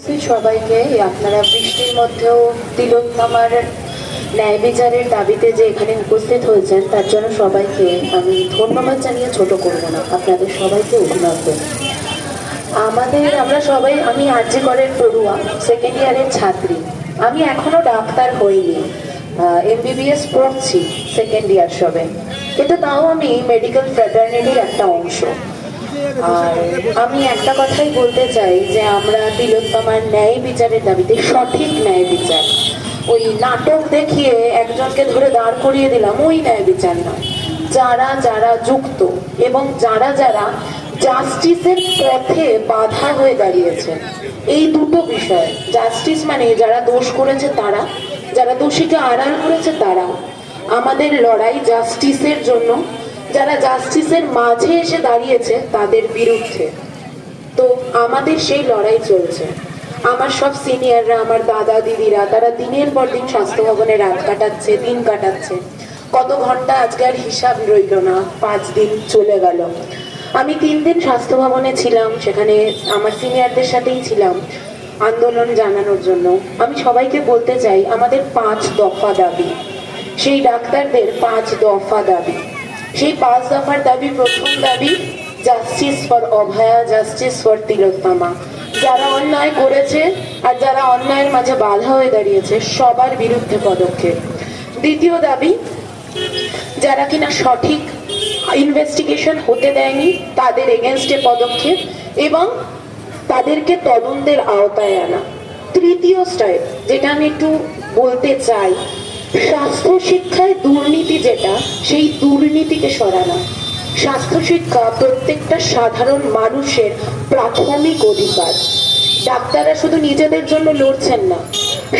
সবাইকে আপনারা বৃষ্টির মধ্যেও তিলোত্তমার ন্যায় বিচারের দাবিতে যে এখানে উপস্থিত হয়েছেন, তার জন্য সবাইকে আমি ধন্যবাদ জানিয়ে ছোট করব না। আপনাদের সবাইকে অভিনন্দন। আমাদের, আমরা সবাই, আমি আর্জি করের পড়ুয়া সেকেন্ড ইয়ারের ছাত্রী। আমি এখনও ডাক্তার হইনি। এমবিবিএস পড়ছি সেকেন্ড ইয়ার সবে। কিন্তু তাও আমি মেডিকেল ফ্র্যাটার্নিটির একটা অংশ। আর আমি একটা কথাই বলতে চাই যে আমরা তিলোত্তমার ন্যায় বিচারের দাবিতে সঠিক ন্যায় বিচার। ওই নাটক দেখিয়ে একজনকে ধরে দাঁড় করিয়ে দিলাম, ওই ন্যায় বিচার নয়। যারা যারা যুক্ত এবং যারা যারা জাস্টিসের পথে বাধা হয়ে দাঁড়িয়েছে, এই দুটো বিষয় জাস্টিস মানে যারা দোষ করেছে তারা, যারা দোষীকে আড়াল করেছে তারা আমাদের লড়াই জাস্টিসের জন্য যারা জাস্টিসের মাঝে এসে দাঁড়িয়েছে তাদের বিরুদ্ধে। তো আমাদের সেই লড়াই চলছে। আমার সব সিনিয়ররা আমার দাদা, দিদিরা, তারা দিনের পর দিন স্বাস্থ্য ভবনে রাত কাটাচ্ছে, দিন কাটাচ্ছে। কত ঘণ্টা আজকে আর হিসাব রইল না, পাঁচ দিন চলে গেল। আমি তিন দিন স্বাস্থ্য ভবনে ছিলাম, সেখানে আমার সিনিয়রদের সাথেই ছিলাম আন্দোলন জানানোর জন্য। আমি সবাইকে বলতে চাই, আমাদের পাঁচ দফা দাবি। সেই ডাক্তারদের পাঁচ দফা দাবি। সেই পাঁচ দফার দাবি, প্রথম দাবি justice for Abhaya justice for Tilottama. যারা অন্যায় করেছে আর যারা অন্যায়ের মাঝে বাধা হয়ে দাঁড়িয়েছে, সবার বিরুদ্ধে পদক্ষেপ। দ্বিতীয় দাবি, যারা কিনা সঠিক ইনভেস্টিগেশন হতে দেয়নি, তাদের এগেনস্টে পদক্ষেপ এবং তাদেরকে তদন্তের আওতায় আনা। তৃতীয় স্টাইল যেটা আমি একটু বলতে চাই শিক্ষায় দুর্নীতি যেটা, সেই দুর্নীতিকে সরানো। স্বাস্থ্য শিক্ষা প্রত্যেকটা সাধারণ মানুষের প্রাথমিক অধিকার। ডাক্তাররা শুধু নিজেদের জন্য লড়ছেন না।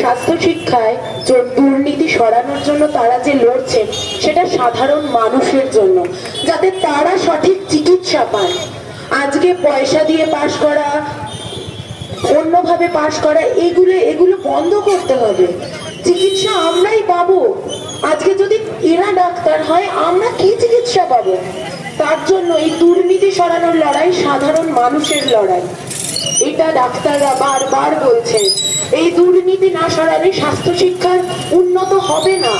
স্বাস্থ্য শিক্ষায় দুর্নীতি সরানোর জন্য তারা যে লড়ছেন, সেটা সাধারণ মানুষের জন্য, যাতে তারা সঠিক চিকিৎসা পান আজকে পয়সা দিয়ে পাশ করা, অন্যভাবে পাশ করা, এগুলো এগুলো বন্ধ করতে হবে। চিকিৎসা আমরাই পাবো। আজকে যদি এরা ডাক্তার হয়, আমরা কি চিকিৎসা পাবো? তার জন্য এই দুর্নীতি সরানোর লড়াই সাধারণ মানুষের লড়াই। এটা ডাক্তাররা বারবার বলছেন এই দুর্নীতি না সরালে স্বাস্থ্য শিক্ষার উন্নত হবে না।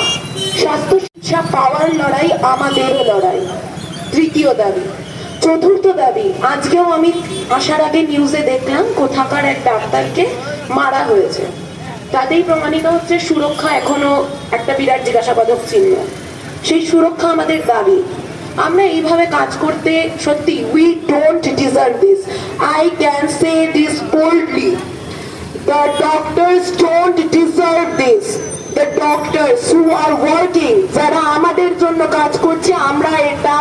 স্বাস্থ্য শিক্ষা পাওয়ার লড়াই আমাদেরও লড়াই। তৃতীয় দাবি, চতুর্থ দাবি, আজকেও আমি আসার আগে নিউজে দেখলাম কোথাকার এক ডাক্তারকে মারা হয়েছে। তাতেই প্রমাণিত হচ্ছে সুরক্ষা এখনও একটা বিরাট জিজ্ঞাসাবাদক চিহ্ন। সেই সুরক্ষা আমাদের দাবি। আমরা এইভাবে কাজ করতে সত্যি we don't deserve this I can say this boldly The doctors don't deserve this. The doctors who are working, যারা আমাদের জন্য কাজ করছে আমরা এটা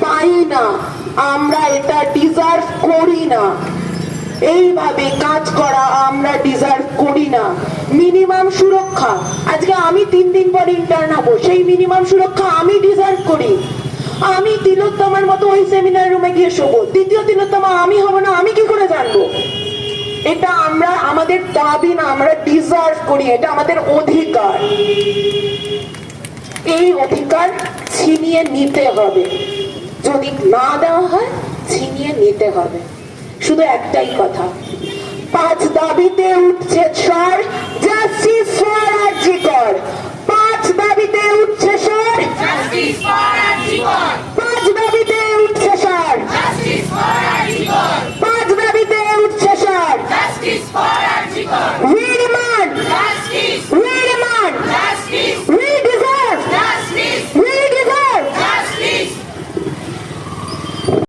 পাই না। আমরা এটা ডিজার্ভ করি না। এইভাবে কাজ করা আমরা ডিজার্ভ করি না। মিনিমাম সুরক্ষা। আজকে আমি তিন দিন পর ইন্টার্ন হব, সেই মিনিমাম সুরক্ষা আমি ডিজার্ভ করি। আমি তিলোত্তমার মতো ওই সেমিনার রুমে গিয়ে শোবো। দ্বিতীয় তিলোত্তমা আমি হব না, আমি কি করে জানব? এটা আমরা, আমাদের দাবি না, আমরা ডিজার্ভ করি, এটা আমাদের অধিকার। এই অধিকার ছিনিয়ে নিতে হবে। যদি না দেওয়া হয়, ছিনিয়ে নিতে হবে। শুধু একটাই কথা। পাঁচ দাবিতে উঠছে স্বর জাস্টিস ফর আর্জিকর পাঁচ দাবিতে উঠছে স্বর জাস্টিস for